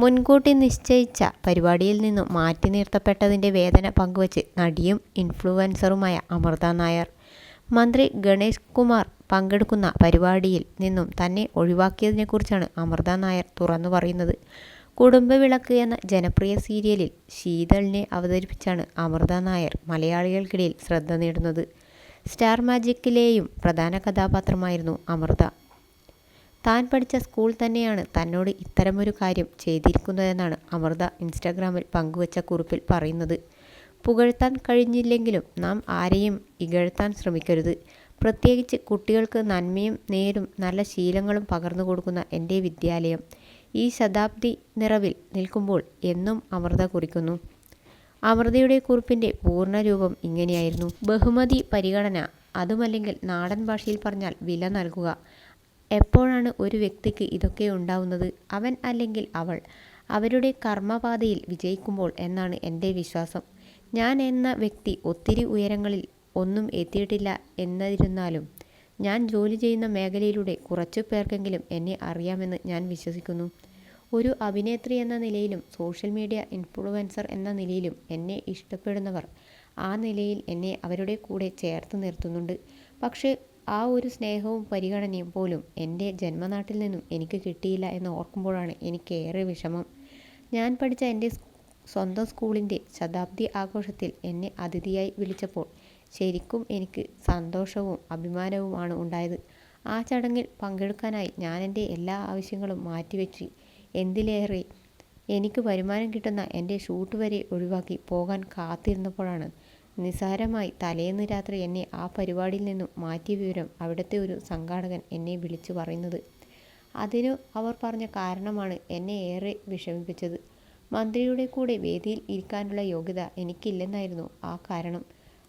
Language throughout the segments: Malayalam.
മുൻകൂട്ടി നിശ്ചയിച്ച പരിപാടിയിൽ നിന്നും മാറ്റി നിർത്തപ്പെട്ടതിന്റെ വേദന പങ്കുവച്ച് നടിയും ഇൻഫ്ലുവൻസറുമായ അമൃത നായർ. മന്ത്രി ഗണേഷ് കുമാർ പങ്കെടുക്കുന്ന പരിപാടിയിൽ നിന്നും തന്നെ ഒഴിവാക്കിയതിനെക്കുറിച്ചാണ് അമൃത നായർ തുറന്നു പറയുന്നത്. കുടുംബവിളക്ക് എന്ന ജനപ്രിയ സീരിയലിൽ ശീതളിനെ അവതരിപ്പിച്ചാണ് അമൃത നായർ മലയാളികൾക്കിടയിൽ ശ്രദ്ധ നേടുന്നത്. സ്റ്റാർ മാജിക്കിലെയും പ്രധാന കഥാപാത്രമായിരുന്നു അമൃത. താൻ പഠിച്ച സ്കൂൾ തന്നെയാണ് തന്നോട് ഇത്തരമൊരു കാര്യം ചെയ്തിരിക്കുന്നതെന്നാണ് അമൃത ഇൻസ്റ്റാഗ്രാമിൽ പങ്കുവച്ച കുറിപ്പിൽ പറയുന്നത്. പുകഴ്ത്താൻ കഴിഞ്ഞില്ലെങ്കിലും നാം ആരെയും ഇകഴ്ത്താൻ ശ്രമിക്കരുത്. പ്രത്യേകിച്ച് കുട്ടികൾക്ക് നന്മയും നേരും നല്ല ശീലങ്ങളും പകർന്നു കൊടുക്കുന്ന എന്റെ വിദ്യാലയം ഈ ശതാബ്ദി നിറവിൽ നിൽക്കുമ്പോൾ എന്നും അമൃത കുറിക്കുന്നു. അമൃതയുടെ കുറിപ്പിന്റെ പൂർണരൂപം ഇങ്ങനെയായിരുന്നു. ബഹുമതി പരിഗണന അതുമല്ലെങ്കിൽ നാടൻ ഭാഷയിൽ പറഞ്ഞാൽ വില നൽകുക. എപ്പോഴാണ് ഒരു വ്യക്തിക്ക് ഇതൊക്കെ ഉണ്ടാവുന്നത്? അവൻ അല്ലെങ്കിൽ അവൾ അവരുടെ കർമ്മപാതയിൽ വിജയിക്കുമ്പോൾ എന്നാണ് എന്റെ വിശ്വാസം. ഞാൻ എന്ന വ്യക്തി ഒത്തിരി ഉയരങ്ങളിൽ ഒന്നും എത്തിയിട്ടില്ല എന്നിരുന്നാലും ഞാൻ ജോലി ചെയ്യുന്ന മേഖലയിലൂടെ കുറച്ചു പേർക്കെങ്കിലും എന്നെ അറിയാമെന്ന് ഞാൻ വിശ്വസിക്കുന്നു. ഒരു അഭിനേത്രി എന്ന നിലയിലും സോഷ്യൽ മീഡിയ ഇൻഫ്ലുവൻസർ എന്ന നിലയിലും എന്നെ ഇഷ്ടപ്പെടുന്നവർ ആ നിലയിൽ എന്നെ അവരുടെ കൂടെ ചേർത്ത് നിർത്തുന്നുണ്ട്. പക്ഷേ ആ ഒരു സ്നേഹവും പരിഗണനയും പോലും എന്റെ ജന്മനാട്ടിൽ നിന്നും എനിക്ക് കിട്ടിയില്ല എന്ന് ഓർക്കുമ്പോഴാണ് എനിക്കേറെ വിഷമം. ഞാൻ പഠിച്ച എന്റെ സ്വന്തം സ്കൂളിന്റെ ശതാബ്ദി ആഘോഷത്തിൽ എന്നെ അതിഥിയായി വിളിച്ചപ്പോൾ ശരിക്കും എനിക്ക് സന്തോഷവും അഭിമാനവുമാണ് ഉണ്ടായത്. ആ ചടങ്ങിൽ പങ്കെടുക്കാനായി ഞാൻ എന്റെ എല്ലാ ആവശ്യങ്ങളും മാറ്റിവെച്ച് എന്തിലേറെ എനിക്ക് വരുമാനം കിട്ടുന്ന എന്റെ ഷൂട്ട് വരെ ഒഴിവാക്കി പോകാൻ കാത്തിരുന്നപ്പോഴാണ് നിസ്സാരമായി തലേന്ന് രാത്രി എന്നെ ആ പരിപാടിയിൽ നിന്നും മാറ്റിയ വിവരം അവിടുത്തെ ഒരു സംഘാടകൻ എന്നെ വിളിച്ചു പറയുന്നത്. അതിനു അവർ പറഞ്ഞ കാരണമാണ് എന്നെ ഏറെ വിഷമിപ്പിച്ചത്. മന്ത്രിയുടെ കൂടെ വേദിയിൽ ഇരിക്കാനുള്ള യോഗ്യത എനിക്കില്ലെന്നായിരുന്നു ആ കാരണം.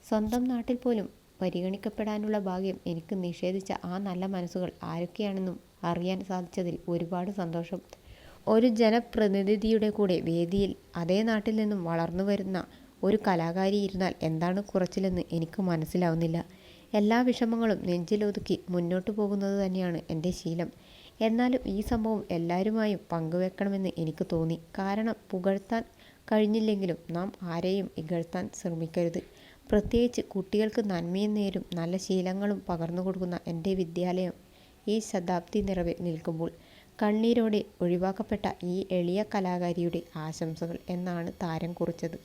സ്വന്തം നാട്ടിൽ പോലും പരിഗണിക്കപ്പെടാനുള്ള ഭാഗ്യം എനിക്ക് നിഷേധിച്ച ആ നല്ല മനസ്സുകൾ ആരൊക്കെയാണെന്നും അറിയാൻ സാധിച്ചതിൽ ഒരുപാട് സന്തോഷം. ഒരു ജനപ്രതിനിധിയുടെ കൂടെ വേദിയിൽ അതേ നാട്ടിൽ നിന്നും വളർന്നുവരുന്ന ഒരു കലാകാരി ഇരുന്നാൽ എന്താണ് കുറച്ചിലെന്ന് എനിക്ക് മനസ്സിലാവുന്നില്ല. എല്ലാ വിഷമങ്ങളും നെഞ്ചിലൊതുക്കി മുന്നോട്ട് പോകുന്നത് തന്നെയാണ് എന്റെ ശീലം. എന്നാലും ഈ സംഭവം എല്ലാവരുമായും പങ്കുവെക്കണമെന്ന് എനിക്ക് തോന്നി. കാരണം പുകഴ്ത്താൻ കഴിഞ്ഞില്ലെങ്കിലും നാം ആരെയും ഇകഴ്ത്താൻ ശ്രമിക്കരുത്. പ്രത്യേകിച്ച് കുട്ടികൾക്ക് നന്മയും നേരും നല്ല ശീലങ്ങളും പകർന്നു കൊടുക്കുന്ന എന്റെ വിദ്യാലയം ഈ ശതാബ്ദി നിറവിൽ നിൽക്കുമ്പോൾ കണ്ണീരോടെ ഒഴിവാക്കപ്പെട്ട ഈ എളിയ കലാകാരിയുടെ ആശംസകൾ എന്നാണ് താരം കുറിച്ചത്.